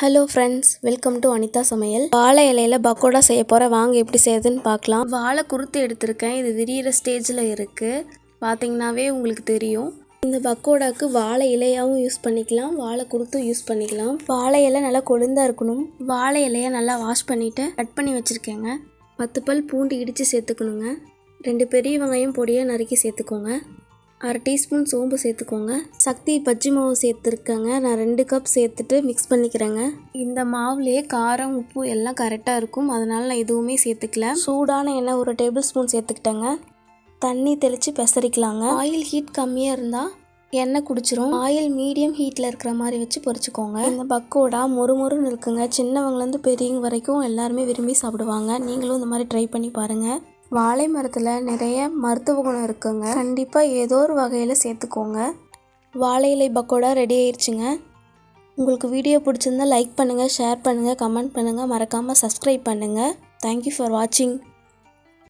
Hello friends welcome to Anitha சமையல் வாழை இலையில பக்கோடா செய்ய போகிற வாங்க எப்படி செய்யுதுன்னு பார்க்கலாம். வாழை குறுத்து எடுத்திருக்கேன். இது விரியிற ஸ்டேஜில் இருக்குது பார்த்தீங்கன்னாவே உங்களுக்கு தெரியும். இந்த பக்கோடாக்கு வாழை இலையாகவும் யூஸ் பண்ணிக்கலாம். வாழை குறுத்தும் யூஸ் பண்ணிக்கலாம். வாழை இலை நல்லா கொழுந்தா இருக்கணும். வாழை இலையை நல்லா வாஷ் பண்ணிவிட்டு கட் பண்ணி வச்சுருக்கேங்க. பத்து பல் பூண்டு இடித்து சேர்த்துக்கணுங்க. ரெண்டு பெரிய வெங்காயம் பொடியாக நறுக்கி சேர்த்துக்கோங்க. அரை டீஸ்பூன் சோம்பு சேர்த்துக்கோங்க. சக்தி பஜ்ஜி மாவு சேர்த்துருக்கேங்க. நான் ரெண்டு கப் சேர்த்துட்டு மிக்ஸ் பண்ணிக்கிறேங்க. இந்த மாவுலேயே காரம் உப்பு எல்லாம் கரெக்டாக இருக்கும். அதனால் நான் எதுவுமே சேர்த்துக்கல. சூடான எண்ணெய் ஒரு டேபிள் ஸ்பூன் சேர்த்துக்கிட்டேங்க. தண்ணி தெளித்து பெசரிக்கலாங்க. ஆயில் ஹீட் கம்மியாக இருந்தால் எண்ணெய் குடிச்சிரும். ஆயில் மீடியம் ஹீட்டில் இருக்கிற மாதிரி வச்சு பொறிச்சிக்கோங்க இந்த பக்கோடா மொறு மொறுன்னு இருக்குங்க. சின்னவங்கலேருந்து பெரியவங்க வரைக்கும் எல்லாருமே விரும்பி சாப்பிடுவாங்க. நீங்களும் இந்த மாதிரி ட்ரை பண்ணி பாருங்கள் வாழை மரத்தில் நிறைய மருத்துவ குணம் இருக்குங்க. கண்டிப்பாக ஏதோ ஒரு வகையில் சேர்த்துக்கோங்க. வாழை இலை பக்கோடா ரெடி ஆயிடுச்சுங்க உங்களுக்கு வீடியோ பிடிச்சிருந்தா லைக் பண்ணுங்கள் ஷேர் பண்ணுங்கள் கமெண்ட் பண்ணுங்கள் மறக்காமல் சப்ஸ்கிரைப் பண்ணுங்கள் தேங்க்யூ ஃபார் வாட்சிங்